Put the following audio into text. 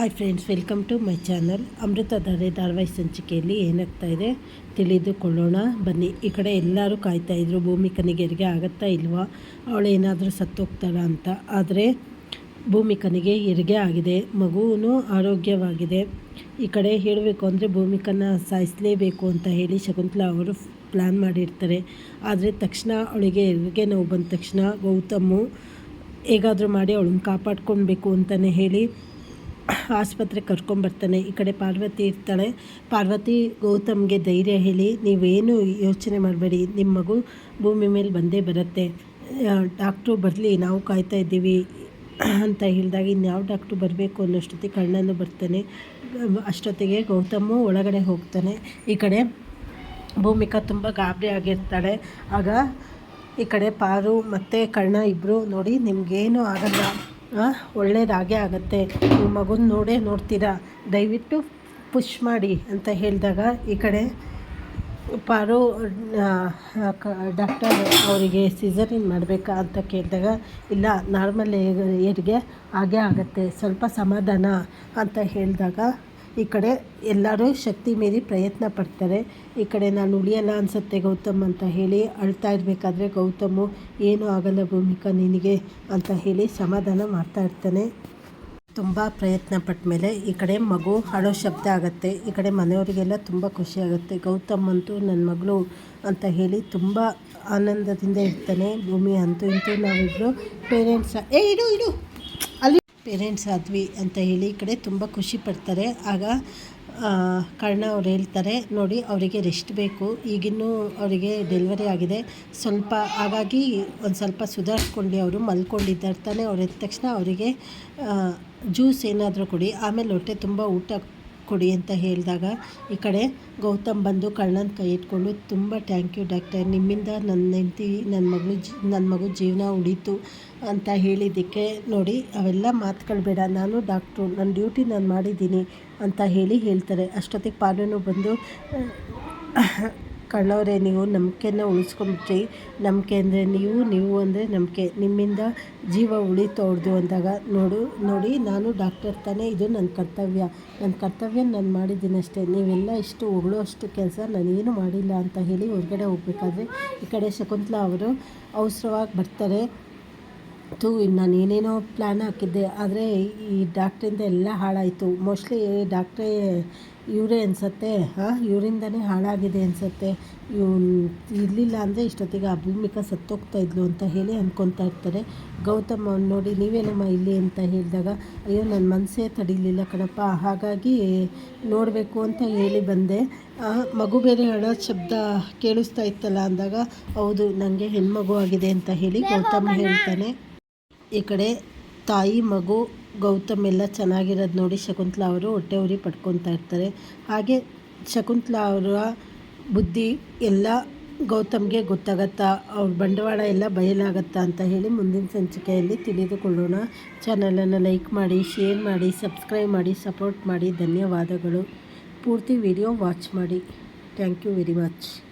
Hi friends welcome to my channel Amruthadhare ಧಾರಾವಾಹಿ ಸಂಚಿಕೆಯಲ್ಲಿ ಏನಾಗ್ತಾ ಇದೆ? ತಿಳಿದುಕೊಳ್ಳೋಣ ಬನ್ನಿ, ಈ ಕಡೆ ಎಲ್ಲರೂ ಕಾಯ್ತಾ ಇದ್ರು ಭೂಮಿಕನಿಗೆ ಹೆರಿಗೆ ಆಗುತ್ತಾ ಇಲ್ವಾ? ಅವಳು ಏನಾದರೂ ಸತ್ತೋಗ್ತಾಳ ಅಂತ. ಆದರೆ ಭೂಮಿಕನಿಗೆ ಹೆರಿಗೆ ಆಗಿದೆ. ಮಗುವೂ ಆರೋಗ್ಯವಾಗಿದೆ. ಈ ಕಡೆ ಹೇಳಬೇಕು ಅಂದರೆ ಭೂಮಿಕನ ಸಾಯಿಸಲೇಬೇಕು ಅಂತ ಹೇಳಿ ಶಕುಂತಲಾ ಅವರು ಪ್ಲ್ಯಾನ್ ಮಾಡಿರ್ತಾರೆ. ಆದರೆ, ತಕ್ಷಣ ಅವಳಿಗೆ ಹೆರಿಗೆ ನೋವು ಬಂದ ತಕ್ಷಣ ಗೌತಮು ಹೇಗಾದರೂ ಮಾಡಿ ಅವಳನ್ನ ಕಾಪಾಡ್ಕೊಳ್ಬೇಕು ಅಂತಲೇ ಹೇಳಿ ಆಸ್ಪತ್ರೆಗೆ ಕರ್ಕೊಂಬರ್ತಾನೆ ಈ ಕಡೆ ಪಾರ್ವತಿ ಇರ್ತಾಳೆ. ಪಾರ್ವತಿ ಗೌತಮ್ಗೆ ಧೈರ್ಯ ಹೇಳಿ, ನೀವೇನು ಯೋಚನೆ ಮಾಡಬೇಡಿ. ನಿಮ್ಮ ಮಗು ಭೂಮಿ ಮೇಲೆ ಬಂದೇ ಬರುತ್ತೆ. ಡಾಕ್ಟ್ರು ಬರಲಿ, ನಾವು ಕಾಯ್ತಾ ಇದ್ದೀವಿ. ಅಂತ ಹೇಳಿದಾಗ ಇನ್ಯಾವ ಡಾಕ್ಟ್ರು ಬರಬೇಕು ಅನ್ನೋಷ್ಟೊತ್ತಿಗೆ ಕಣ್ಣನ್ನು ಬರ್ತಾನೆ. ಅಷ್ಟೊತ್ತಿಗೆ ಗೌತಮು ಒಳಗಡೆ ಹೋಗ್ತಾನೆ. ಈ ಕಡೆ ಭೂಮಿಕಾ ತುಂಬ ಗಾಬರಿ ಆಗಿರ್ತಾಳೆ. ಆಗ ಈ ಕಡೆ ಪಾರು ಮತ್ತು ಕರ್ಣ ಇಬ್ಬರು ನೋಡಿ, ನಿಮಗೇನು ಆಗಲ್ಲ. ಒಳ್ಳೇದಾಗೇ ಆಗುತ್ತೆ. ನಿಮ್ಮ ಮಗುನ ನೋಡೇ ನೋಡ್ತೀರಾ? ದಯವಿಟ್ಟು ಪುಷ್ ಮಾಡಿ ಅಂತ ಹೇಳಿದಾಗ ಈ ಕಡೆ ಪಾರು ಡಾಕ್ಟರ್ ಅವರಿಗೆ ಸಿಸರಿನ್ ಮಾಡಬೇಕಾ ಅಂತ ಕೇಳಿದಾಗ, ಇಲ್ಲ, ನಾರ್ಮಲ್ ಏರಿಗೆ ಹಾಗೇ ಆಗುತ್ತೆ. ಸ್ವಲ್ಪ ಸಮಾಧಾನ ಅಂತ ಹೇಳಿದಾಗ ಈ ಕಡೆ ಎಲ್ಲರೂ ಶಕ್ತಿ ಮೀರಿ ಪ್ರಯತ್ನ ಪಡ್ತಾರೆ. ಈ ಕಡೆ ನಾನು ಉಳಿಯಲ್ಲ ಅನಿಸುತ್ತೆ ಗೌತಮ್ ಅಂತ ಹೇಳಿ ಅಳ್ತಾ ಇರಬೇಕಾದ್ರೆ ಗೌತಮು, ಏನೂ ಆಗಲ್ಲ ಭೂಮಿಕಾ, ನಿನಗೆ ಅಂತ ಹೇಳಿ ಸಮಾಧಾನ ಮಾಡ್ತಾ ಇರ್ತಾನೆ. ತುಂಬ ಪ್ರಯತ್ನ ಪಟ್ಟ ಮೇಲೆ ಈ ಕಡೆ ಮಗು ಅಳೋ ಶಬ್ದ ಆಗುತ್ತೆ. ಈ ಕಡೆ ಮನೆಯವರಿಗೆಲ್ಲ ತುಂಬ ಖುಷಿ ಆಗುತ್ತೆ. ಗೌತಮ್ ಅಂತೂ ನನ್ನ ಮಗಳು ಅಂತ ಹೇಳಿ ತುಂಬ ಆನಂದದಿಂದ ಇರ್ತಾನೆ. ಭೂಮಿ ಅಂತೂ ಇಂತೂ ನಾವಿಬ್ಬರು ಪೇರೆಂಟ್ಸ ಏ, ಇಡು ಇಡು. ಅಲ್ಲಿ ಪೇರೆಂಟ್ಸ್ ಆದ್ವಿ ಅಂತ ಹೇಳಿ ಈ ಕಡೆ ತುಂಬ ಖುಷಿ ಪಡ್ತಾರೆ. ಆಗ ಕಾರಣ ಅವ್ರು ಹೇಳ್ತಾರೆ, ನೋಡಿ, ಅವರಿಗೆ ರೆಸ್ಟ್ ಬೇಕು. ಈಗಿನ್ನೂ ಅವರಿಗೆ ಡೆಲಿವರಿ ಆಗಿದೆ. ಸ್ವಲ್ಪ ಹಾಗಾಗಿ ಒಂದು ಸ್ವಲ್ಪ ಸುಧಾರಿಸ್ಕೊಂಡು ಅವರು ಮಲ್ಕೊಂಡಿದ್ದಾರೆ. ತಾನೆ ಅವ್ರು ಎದ್ದ ತಕ್ಷಣ ಅವರಿಗೆ ಜ್ಯೂಸ್ ಏನಾದರೂ ಕೊಡಿ. ಆಮೇಲೆ ಹೊಟ್ಟೆ ತುಂಬ ಊಟ ಕೊಡಿ ಅಂತ ಹೇಳಿದಾಗ ಈ ಕಡೆ ಗೌತಮ್ ಬಂದು ಕಳ್ಳನ ಕೈ ಇಟ್ಕೊಂಡು ತುಂಬ ಥ್ಯಾಂಕ್ ಯು ಡಾಕ್ಟರ್ ನಿಮ್ಮಿಂದ ನನ್ನ ಹೆಂಡತಿ ನನ್ನ ಮಗಳು ಜಿ ನನ್ನ ಮಗು ಜೀವನ ಉಳೀತು ಅಂತ ಹೇಳಿದ್ದಕ್ಕೆ ನೋಡಿ ಅವೆಲ್ಲ ಮಾತುಗಳು ಬೇಡ, ನಾನು ಡಾಕ್ಟ್ರು ನನ್ನ ಡ್ಯೂಟಿ ನಾನು ಮಾಡಿದ್ದೀನಿ ಅಂತ ಹೇಳಿ ಹೇಳ್ತಾರೆ. ಅಷ್ಟೊತ್ತಿಗೆ ಪಾಲನು ಬಂದು ಕಳ್ಳವರೇ, ನೀವು ನಂಬಿಕೆನ ಉಳಿಸ್ಕೊಂಬಿಟ್ರಿ ನಂಬಿಕೆ ಅಂದರೆ ನೀವು ನೀವು ಅಂದರೆ ನಂಬಿಕೆ. ನಿಮ್ಮಿಂದ ಜೀವ ಉಳಿತು ಅವ್ರದ್ದು ಅಂದಾಗ, ನೋಡು, ನೋಡಿ, ನಾನು ಡಾಕ್ಟರ್ ತಾನೇ, ಇದು ನನ್ನ ಕರ್ತವ್ಯ. ನನ್ನ ಕರ್ತವ್ಯ ನಾನು ಮಾಡಿದ್ದೀನಿ ಅಷ್ಟೇ ನೀವೆಲ್ಲ ಇಷ್ಟು ಹೊಗಳೋ ಅಷ್ಟು ಕೆಲಸ ನಾನೇನು ಮಾಡಿಲ್ಲ ಅಂತ ಹೇಳಿ ಹೊರಗಡೆ ಹೋಗ್ಬೇಕಾದ್ರೆ, ಈ ಕಡೆ ಶಕುಂತಲಾ ಅವರು ಅವಸರವಾಗಿ ಬರ್ತಾರೆ. ತು, ನಾನು ಏನೇನೋ ಪ್ಲ್ಯಾನ್ ಹಾಕಿದ್ದೆ, ಆದರೆ ಈ ಡಾಕ್ಟ್ರಿಂದ ಎಲ್ಲ ಹಾಳಾಯಿತು. ಮೋಸ್ಟ್ಲಿ ಡಾಕ್ಟ್ರೇ ಇವರೇ ಅನಿಸತ್ತೆ ಹಾಂ? ಇವರಿಂದನೇ ಹಾಳಾಗಿದೆ ಅನಿಸತ್ತೆ. ಇವನು ಇರಲಿಲ್ಲ ಅಂದರೆ ಇಷ್ಟೊತ್ತಿಗೆ ಆ ಭೂಮಿಕಾ ಸತ್ತೋಗ್ತಾ ಇದ್ಲು ಅಂತ ಹೇಳಿ ಅಂದ್ಕೊತಾ ಇರ್ತಾರೆ. ಗೌತಮ್ ಅವ್ನು ನೋಡಿ ನೀವೇನಮ್ಮ ಇಲ್ಲಿ ಅಂತ ಹೇಳಿದಾಗ ಅಯ್ಯೋ ನನ್ನ ಮನಸ್ಸೇ ತಡೀಲಿಲ್ಲ ಕಣಪ್ಪ ಹಾಗಾಗಿ ನೋಡಬೇಕು ಅಂತ ಹೇಳಿ ಬಂದೆ. ಮಗು ಬೇರೆ ಹಣ ಶಬ್ದ ಕೇಳಿಸ್ತಾ ಇತ್ತಲ್ಲ ಅಂದಾಗ ಹೌದು ನನಗೆ ಹೆಣ್ಮಗು ಆಗಿದೆ ಅಂತ ಹೇಳಿ ಗೌತಮ್ ಹೇಳ್ತಾನೆ. ಈ ಕಡೆ ತಾಯಿ ಮಗು ಗೌತಮ್ ಎಲ್ಲ ಚೆನ್ನಾಗಿರೋದು ನೋಡಿ ಶಕುಂತಲಾ ಅವರು ಹೊಟ್ಟೆ ಉರಿ ಪಡ್ಕೊತಾ ಇರ್ತಾರೆ. ಹಾಗೆ ಶಕುಂತಲಾ ಅವರ ಬುದ್ಧಿ ಎಲ್ಲ ಗೌತಮ್ಗೆ ಗೊತ್ತಾಗತ್ತಾ, ಅವ್ರ ಬಂಡವಾಳ ಎಲ್ಲ ಬಯಲಾಗತ್ತಾ ಅಂತ ಹೇಳಿ ಮುಂದಿನ ಸಂಚಿಕೆಯಲ್ಲಿ ತಿಳಿದುಕೊಳ್ಳೋಣ. ಚಾನಲನ್ನು ಲೈಕ್ ಮಾಡಿ ಶೇರ್ ಮಾಡಿ ಸಬ್ಸ್ಕ್ರೈಬ್ ಮಾಡಿ ಸಪೋರ್ಟ್ ಮಾಡಿ. ಧನ್ಯವಾದಗಳು. ಪೂರ್ತಿ ವಿಡಿಯೋ ವಾಚ್ ಮಾಡಿ. Thank you very much